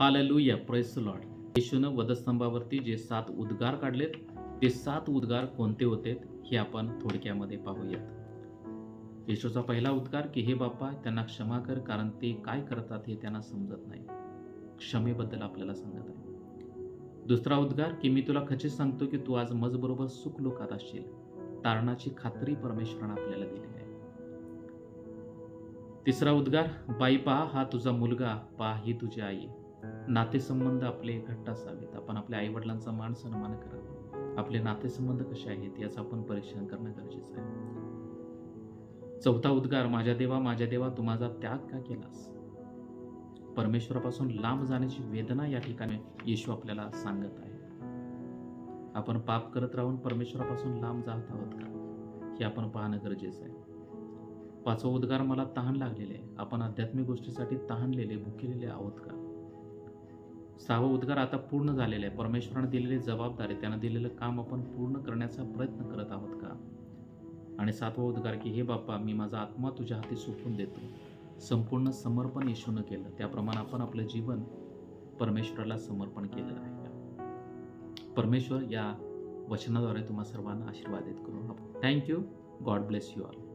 Hallelujah praise Lord येशूनं वधस्तंभावरती जे सात उद्गार काढलेत ते सात उद्गार कोणते होते हे आपण थोडक्यामध्ये पाहूयात. येशूचा पहिला उद्गार की हे बाप्पा त्यांना क्षमा कर कारण ते काय करतात हे त्यांना समजत नाही. क्षमेबद्दल आपल्याला सांगत आहे. दुसरा उद्गार की मी तुला खचित सांगतो की तू आज मजबरोबर सुख लोकात असशील. तारणाची खात्री परमेश्वरानं आपल्याला दिलेली आहे. तिसरा उद्गार बाई पहा हा तुझा मुलगा पहा ही तुझी आई. नातेसंबंध आपले घट्ट असावेत. आपण आपल्या आई वडिलांचा मान सन्मान करावा. आपले नातेसंबंध कसे आहेत याचं आपण परीक्षण करणं गरजेचं आहे. चौथा उद्गार माझ्या देवा माझ्या देवा तू माझा त्याग का केलास? परमेश्वरापासून लांब जाण्याची वेदना या ठिकाणी येशू आपल्याला सांगत आहे. आपण पाप करत राहून परमेश्वरापासून लांब जात आहोत का? हे आपण पाहणं गरजेचं आहे. पाचवा उद्गार मला तहान लागलेले आहे. आपण आध्यात्मिक गोष्टीसाठी तहानलेले भुकेलेले आहोत का? सहावा उद्गार आता पूर्ण झालेला आहे. परमेश्वराने दिलेली जबाबदारी त्यानं दिलेलं काम आपण पूर्ण करण्याचा प्रयत्न करत आहोत का? आणि सातवा उद्गार की हे बाप्पा मी माझा आत्मा तुझ्या हाती सोपून देतो. संपूर्ण समर्पण येशून केलं. त्याप्रमाणे आपण आपलं जीवन परमेश्वराला समर्पण केलेलं आहे का? परमेश्वर या वचनाद्वारे तुम्हा सर्वांना आशीर्वादित करू thank you God bless you all